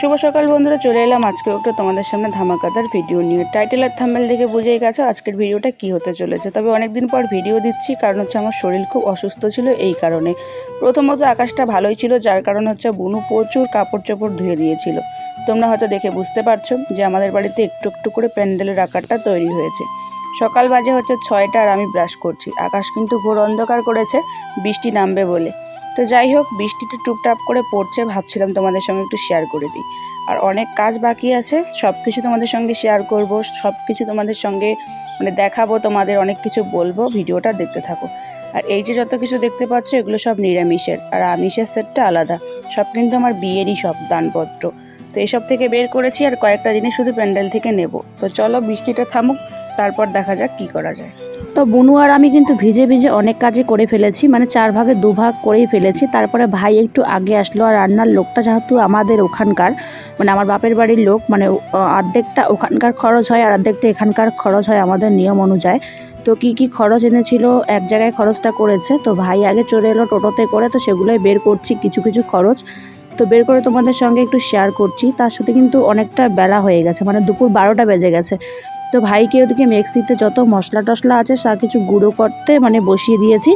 শুভ সকাল বন্ধুরা, চলে এলাম আজকে একটু তোমাদের সামনে ধামাকাদার ভিডিও নিয়ে। টাইটেল আর থাম্বেল দেখে বুঝেই গেছো আজকের ভিডিওটা কি হতে চলেছে। তবে অনেকদিন পর ভিডিও দিচ্ছি, কারণ হচ্ছে আমার শরীর খুব অসুস্থ ছিল এই কারণে। প্রথমত আকাশটা ভালোই ছিল, যার কারণ হচ্ছে বুনু প্রচুর কাপড় চোপড় ধুয়ে দিয়েছিল। তোমরা হয়তো দেখে বুঝতে পারছ যে আমাদের বাড়িতে একটু একটু করে প্যান্ডেলের আকারটা তৈরি হয়েছে। সকাল বাজে হচ্ছে ছয়টা আর আমি ব্রাশ করছি। আকাশ কিন্তু ঘোর অন্ধকার করেছে, বৃষ্টি নামবে বলে। তো যাই হোক, বৃষ্টিতে টুপটাপ করে পড়ছে, ভাবছিলাম তোমাদের সঙ্গে একটু শেয়ার করে দিই। আর অনেক কাজ বাকি আছে সব কিছু তোমাদের সঙ্গে শেয়ার করব সব কিছু তোমাদের সঙ্গে মানে দেখাবো, তোমাদের অনেক কিছু বলব, ভিডিওটা দেখতে থাকো। আর এই যে যত কিছু দেখতে পাচ্ছ, এগুলো সব নিরামিষের, আর আমিষের সেটটা আলাদা। সব কিন্তু আমার বিয়েরই সব দানপত্র। তো এসব থেকে বের করেছি, আর কয়েকটা জিনিস শুধু প্যান্ডেল থেকে নেব। তো চলো বৃষ্টিটা থামুক, তারপর দেখা যাক কি করা যায়। তো বুনু আর আমি কিন্তু ভিজে ভিজে অনেক কাজই করে ফেলেছি মানে চার ভাগে দু ভাগ করেই ফেলেছি। তারপরে ভাই একটু আগে আসলো আর রান্নার লোকটা যেহেতু আমাদের ওখানকার মানে আমার বাপের বাড়ির লোক মানে অর্ধেকটা ওখানকার খরচ হয় আর অর্ধেকটা এখানকার খরচ হয় আমাদের নিয়ম অনুযায়ী। তো কি কি খরচ এনেছিল, এক জায়গায় খরচটা করেছে, তো ভাই আগে চলে এলো টোটোতে করে, তো সেগুলোই বের করছি, কিছু কিছু খরচ। তো বের করে তোমাদের সঙ্গে একটু শেয়ার করছি, তার সাথে কিন্তু অনেকটা বেলা হয়ে গেছে মানে দুপুর বারোটা বেজে গেছে। তো ভাইকে ওদিকে মিক্সিতে যত মশলা টশলা আছে সব কিছু গুঁড়ো করতে মানে বসিয়ে দিয়েছি।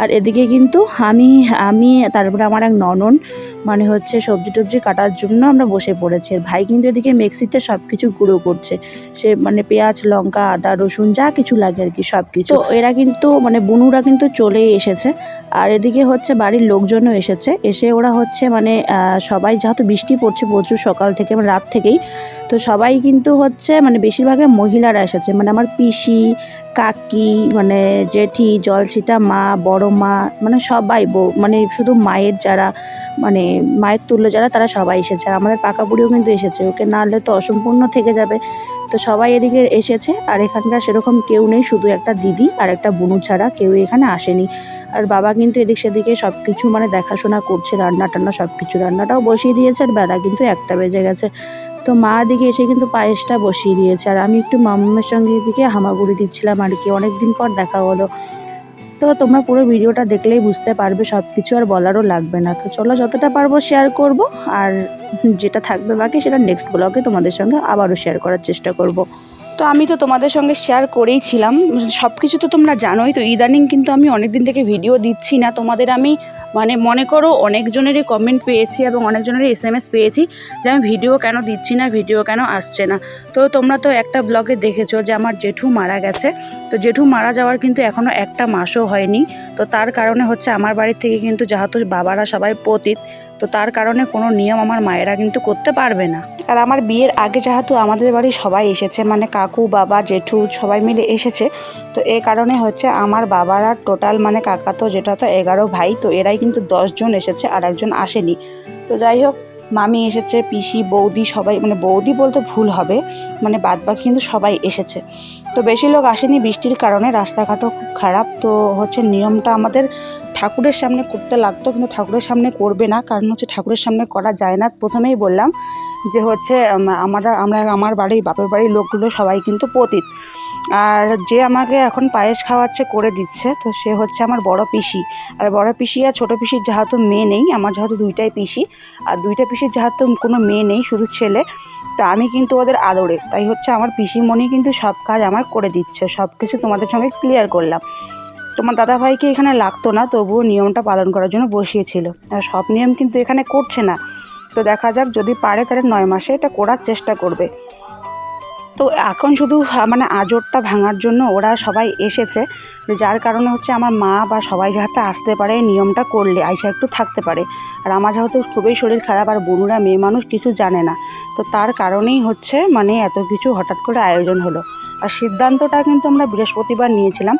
আর এদিকে কিন্তু আমি আমি, তারপরে আমার এক ননন মানে হচ্ছে সবজি টবজি কাটার জন্য আমরা বসে পড়েছি। আর ভাই কিন্তু এদিকে মিক্সিতে সব কিছু গুঁড়ো করছে। সে মানে পেঁয়াজ, লঙ্কা, আদা, রসুন যা কিছু লাগে আর কি সব কিছু এরা কিন্তু মানে বুনুরা কিন্তু চলেই এসেছে। আর এদিকে হচ্ছে বাড়ির লোকজনও এসেছে। এসে ওরা হচ্ছে মানে সবাই যেহেতু বৃষ্টি পড়ছে প্রচুর সকাল থেকে মানে রাত থেকেই, তো সবাই কিন্তু হচ্ছে মানে বেশিরভাগই মহিলারা এসেছে। মানে আমার পিসি, কাকি মানে জেঠি জলছিটা মা, বড় মা মানে সবাই মানে শুধু মায়ের যারা মানে মায়ের তুল্য যারা, তারা সবাই এসেছে। আর আমাদের পাকা বুড়িও কিন্তু এসেছে। ওকে না হলে তো অসম্পূর্ণ থেকে যাবে। তো সবাই এদিকে এসেছে। আর এখানকার সেরকম কেউ নেই, শুধু একটা দিদি আর একটা বুনু ছাড়া কেউ এখানে আসেনি। আর বাবা কিন্তু এদিক সেদিকে সব কিছু মানে দেখাশোনা করছে রান্না টান্না সব কিছু রান্নাটাও বসিয়ে দিয়েছে, আর বেলা কিন্তু একটা বেজে গেছে। তো মা দিকে এসে কিন্তু পায়েসটা বসিয়ে দিয়েছে। আর আমি একটু মাম্মার সঙ্গে এদিকে হামাগুড়ি দিচ্ছিলাম আর কি। অনেকদিন পর দেখা হলো। তো তোমরা পুরো ভিডিওটা দেখলেই বুঝতে পারবে সব কিছু আর বলারও লাগবে না। তো চলো যতটা পারব শেয়ার করব, আর যেটা থাকবে বাকি সেটা নেক্সট ব্লগে তোমাদের সঙ্গে আবারও শেয়ার করার চেষ্টা করব। তো আমি তো তোমাদের সঙ্গে শেয়ার করেই ছিলাম। সব কিছু তো তোমরা জানোই, তো ইদানিং কিন্তু আমি অনেক দিন থেকে ভিডিও দিচ্ছি না। তোমাদের আমি মানে মনে করো অনেকজনেরই কমেন্ট পেয়েছি এবং অনেকজনেরই এস এম এস পেয়েছি যে আমি ভিডিও কেন দিচ্ছি না ভিডিও কেন আসছে না। তো তোমরা তো একটা ব্লগে দেখেছ যে আমার জেঠু মারা গেছে। তো জেঠু মারা যাওয়ার কিন্তু এখনও একটা মাসও হয়নি। তো তার কারণে হচ্ছে আমার বাড়ির থেকে কিন্তু যেহেতু বাবারা সবাই পতিত, তো তার কারণে কোনো নিয়ম আমার মায়েরা কিন্তু করতে পারবে না। আর আমার বিয়ের আগে যেহেতু আমাদের বাড়ি সবাই এসেছে মানে কাকু, বাবা, জেঠু সবাই মিলে এসেছে, তো এই কারণে হচ্ছে আমার বাবারা টোটাল মানে কাকা তো যেটা তো এগারো ভাই, তো এরাই কিন্তু দশজন এসেছে, আর একজন আসেনি। তো যাই হোক, মামি এসেছে, পিসি, বৌদি সবাই মানে বৌদি বলতে ভুল হবে মানে বাদবাকি কিন্তু সবাই এসেছে। তো বেশি লোক আসেনি, বৃষ্টির কারণে রাস্তাঘাটও খুব খারাপ, তো হচ্ছে নিয়মটা আমাদের ঠাকুরের সামনে করতে লাগতো, কিন্তু ঠাকুরের সামনে করবে না, কারণ হচ্ছে ঠাকুরের সামনে করা যায় না। প্রথমেই বললাম যে হচ্ছে আমরা আমরা, আমার বাড়ি বাপের বাড়ির লোকগুলো সবাই কিন্তু পতিত। আর যে আমাকে এখন পায়েস খাওয়াচ্ছে, করে দিচ্ছে, তো সে হচ্ছে আমার বড় পিসি। আর বড় পিসি আর ছোটো পিসির যেহেতু মেয়ে নেই, আমার যেহেতু দুইটাই পিসি, আর দুইটা পিসির যেহেতু কোনো মেয়ে নেই, শুধু ছেলে, তা আমি কিন্তু ওদের আদরের। তাই হচ্ছে আমার পিসিমণি কিন্তু সব কাজ আমার করে দিচ্ছে সব কিছু তোমাদের সঙ্গে ক্লিয়ার করলাম। তোমার দাদাভাইকে এখানে লাগতো না, তবুও নিয়মটা পালন করার জন্য বসিয়েছিল। আর সব নিয়ম কিন্তু এখানে করছে না। তো দেখা যাক, যদি পারে তাহলে নয় মাসে এটা করার চেষ্টা করবে। তো এখন শুধু মানে আজরটা ভাঙার জন্য ওরা সবাই এসেছে। যার কারণে হচ্ছে আমার মা বা সবাই যাতে আসতে পারে, নিয়মটা করলে আইসা একটু থাকতে পারে। আর আমার যেহেতু খুবই শরীর খারাপ, আর বনুরা মেয়ে মানুষ কিছু জানে না। তো তার কারণেই হচ্ছে মানে এত কিছু হঠাৎ করে আয়োজন হলো। আর সিদ্ধান্তটা কিন্তু আমরা বৃহস্পতিবার নিয়েছিলাম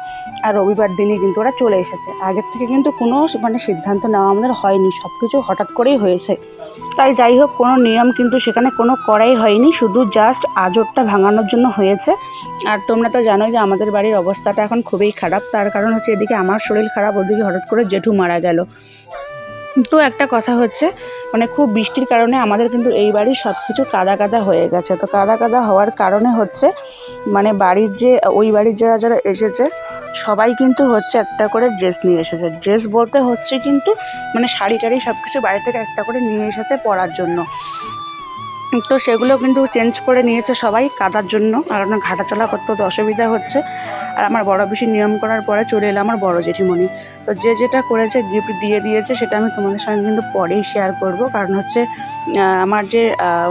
আর রবিবার দিনই কিন্তু ওরা চলে এসেছে। আগের থেকে কিন্তু কোনো মানে সিদ্ধান্ত নেওয়া আমাদের হয়নি সব কিছু হঠাৎ করেই হয়েছে। তাই যাই হোক, কোনো নিয়ম কিন্তু সেখানে কোনো করাই হয়নি, শুধু জাস্ট আজরটা ভাঙানোর জন্য হয়েছে। আর তোমরা তো জানোই যে আমাদের বাড়ির অবস্থাটা এখন খুবই খারাপ, তার কারণ হচ্ছে এদিকে আমার শরীর খারাপ, ওদিকে হঠাৎ করে জেঠু মারা গেল। তো একটা কথা হচ্ছে মানে খুব বৃষ্টির কারণে আমাদের কিন্তু এই বাড়ির সব কিছু কাদা কাদা হয়ে গেছে। তো কাদা কাদা হওয়ার কারণে হচ্ছে মানে বাড়ির যে, ওই বাড়ির যারা যারা এসেছে, সবাই কিন্তু হচ্ছে একটা করে ড্রেস নিয়ে এসেছে। ড্রেস বলতে হচ্ছে কিন্তু মানে শাড়ি টাড়ি সব কিছু বাড়ি থেকে একটা করে নিয়ে এসেছে পরার জন্য। তো সেগুলো কিন্তু চেঞ্জ করে নিয়েছে সবাই কাদার জন্য। আমার ঘাটাচলা করতে তো অসুবিধা হচ্ছে। আর আমার বড় বেশি নিয়ম করার পরে চলে এলো আমার বড় জেঠিমণি। তো যে যেটা করেছে গিফট দিয়ে দিয়েছে, সেটা আমি তোমাদের সঙ্গে কিন্তু পরেই শেয়ার করব। কারণ হচ্ছে আমার যে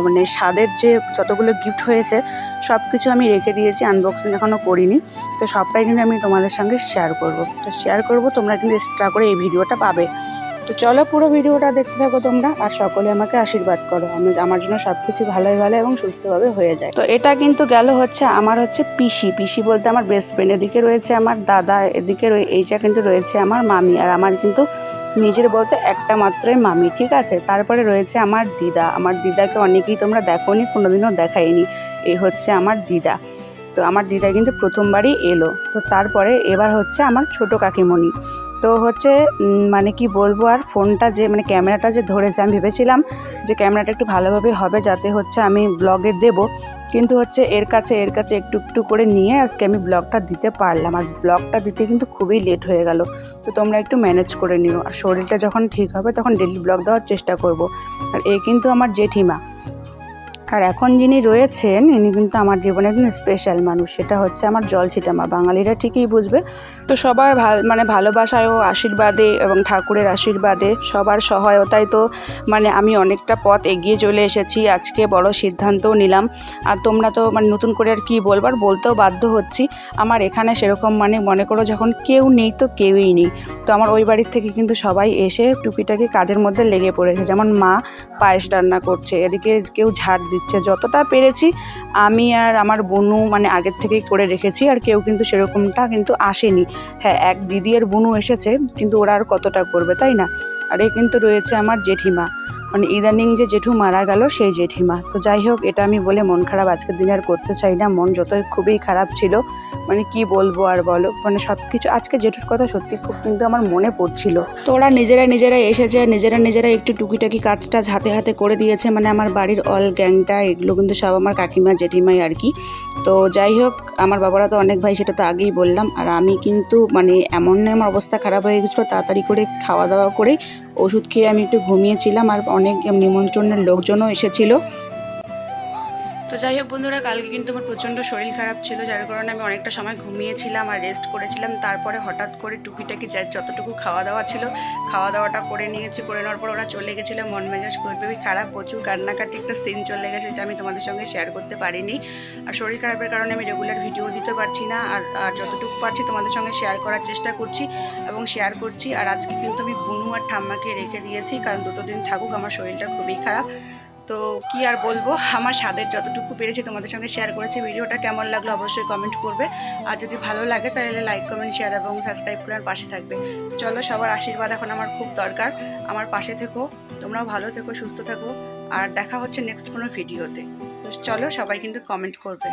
মানে স্বাদের যে যতগুলো গিফট হয়েছে সব কিছু আমি রেখে দিয়েছি আনবক্সিং এখনও করিনি। তো সবটাই কিন্তু আমি তোমাদের সঙ্গে শেয়ার করব। তো শেয়ার করব, তোমরা কিন্তু এক্সট্রা করে এই ভিডিওটা পাবে। তো চলো পুরো ভিডিওটা দেখতে থাকো তোমরা, আর সকলে আমাকে আশীর্বাদ করো। আমি, আমার জন্য সব কিছু ভালোই ভালো এবং সুস্থভাবে হয়ে যায়। তো এটা কিন্তু গেল হচ্ছে আমার হচ্ছে পিসি। পিসি বলতে আমার বেস্ট ফ্রেন্ড এদিকে রয়েছে আমার দাদা, এদিকে এইটা কিন্তু রয়েছে আমার মামি, আর আমার কিন্তু নিজের বলতে একটা মাত্রই মামি, ঠিক আছে? তারপরে রয়েছে আমার দিদা। আমার দিদাকে অনেকেই তোমরা দেখো দেখোনি, কোনোদিনও দেখাইনি। এই হচ্ছে আমার দিদা। তো আমার দিদা কিন্তু প্রথমবারই এলো। তো তারপরে এবার হচ্ছে আমার ছোট কাকিমণি। তো হচ্ছে মানে কি বলব আর, ফোনটা যে মানে ক্যামেরাটা যে ধরেছে, আমি ভেবেছিলাম যে ক্যামেরাটা একটু ভালোভাবে হবে, যাতে হচ্ছে আমি ব্লগে দেব। কিন্তু হচ্ছে এর কাছে এর কাছে একটু একটু করে নিয়ে আজকে আমি ব্লগটা দিতে পারলাম। আর ব্লগটা দিতে কিন্তু খুবই লেট হয়ে গেল। তো তোমরা একটু ম্যানেজ করে নিও। আর শরীরটা যখন ঠিক হবে, তখন ডেলি ব্লগ দেওয়ার চেষ্টা করব। আর এ কিন্তু আমার জেঠিমা। আর এখন যিনি রয়েছেন, ইনি কিন্তু আমার জীবনে স্পেশাল মানুষ। সেটা হচ্ছে আমার জল ছিটামা বাঙালিরা ঠিকই বুঝবে। তো সবার মানে ভালোবাসায় ও আশীর্বাদে এবং ঠাকুরের আশীর্বাদে সবার সহায়তায় তো মানে আমি অনেকটা পথ এগিয়ে চলে এসেছি। আজকে বড় সিদ্ধান্তও নিলাম। আর তোমরা তো মানে নতুন করে আর কী বলবার, বলতেও বাধ্য হচ্ছি। আমার এখানে সেরকম মানে মনে করো যখন কেউ নেই তো কেউই নেই। তো আমার ওই বাড়ির থেকে কিন্তু সবাই এসে টুকিটাকি কাজের মধ্যে লেগে পড়েছে। যেমন মা পায়েস রান্না করছে, এদিকে কেউ ঝাড় দিচ্ছে। যতটা পেরেছি আমি আর আমার বোনু মানে আগের থেকেই করে রেখেছি। আর কেউ কিন্তু সেরকমটা কিন্তু আসেনি। হ্যাঁ এক দিদি আর বোনু এসেছে, কিন্তু ওরা আর কতটা করবে, তাই না? আর এ কিন্তু রয়েছে আমার জেঠিমা। মানে ইদানিং যে জেঠু মারা গেল, সেই জেঠিমা। তো যাই হোক, এটা আমি বলে মন খারাপ আজকের দিনে আর করতে চাই না। মন যতই খুবই খারাপ ছিল মানে কি বলব আর বলো? মানে সব কিছু আজকে জেঠুর কথা সত্যি খুব কিন্তু আমার মনে পড়ছিল। তো ওরা নিজেরা নিজেরা এসেছে আর নিজেরা নিজেরা একটু টুকিটাকি কাজটা হাতে হাতে করে দিয়েছে। মানে আমার বাড়ির অল গ্যাংটা এগুলো কিন্তু সব আমার কাকিমা, জেঠিমাই আর কি। তো যাই হোক, আমার বাবারা তো অনেক ভাই, সেটা তো আগেই বললাম। আর আমি কিন্তু মানে এমন আমার অবস্থা খারাপ হয়ে গেছিল, তাড়াতাড়ি করে খাওয়া দাওয়া করে ওষুধ খেয়ে আমি একটু ঘুমিয়েছিলাম। আর অনেক নিমন্ত্রণের লোকজনও এসেছিল। তো যাই হোক বন্ধুরা, কালকে কিন্তু আমার প্রচণ্ড শরীর খারাপ ছিল, যার কারণে আমি অনেকটা সময় ঘুমিয়েছিলাম আর রেস্ট করেছিলাম। তারপরে হঠাৎ করে টুকিটাকি যা যতটুকু খাওয়া দাওয়া ছিল খাওয়া দাওয়াটা করে নিয়েছি। করে নেওয়ার পর ওরা চলে গেছিল, মন মেজাজ খুবই খারাপ। প্রচুর কান্নাকাটি একটা সিন চলে গেছে সেটা আমি তোমাদের সঙ্গে শেয়ার করতে পারিনি। আর শরীর খারাপের কারণে আমি রেগুলার ভিডিও দিতে পারছি না। আর আর যতটুকু পারছি তোমাদের সঙ্গে শেয়ার করার চেষ্টা করছি এবং শেয়ার করছি। আর আজকে কিন্তু আমি বুনু আর ঠাম্মাকে রেখে দিয়েছি, কারণ দুটো দিন থাকুক, আমার শরীরটা খুবই খারাপ। তো কি আর বলব? আমার স্বাদের যতটুকু পেরেছি তোমাদের সঙ্গে শেয়ার করেছি। ভিডিওটা কেমন লাগল অবশ্যই কমেন্ট করবে। আর যদি ভালো লাগে তাহলে লাইক কমেন্ট শেয়ার এবং সাবস্ক্রাইব করে আমার পাশে থাকবে। চলো সবার আশীর্বাদ এখন আমার খুব দরকার। আমার পাশে থেকো, তোমরাও ভালো থেকো, সুস্থ থাকো। আর দেখা হচ্ছে নেক্সট কোনো ভিডিওতে চলো সবাই কিন্তু কমেন্ট করবে।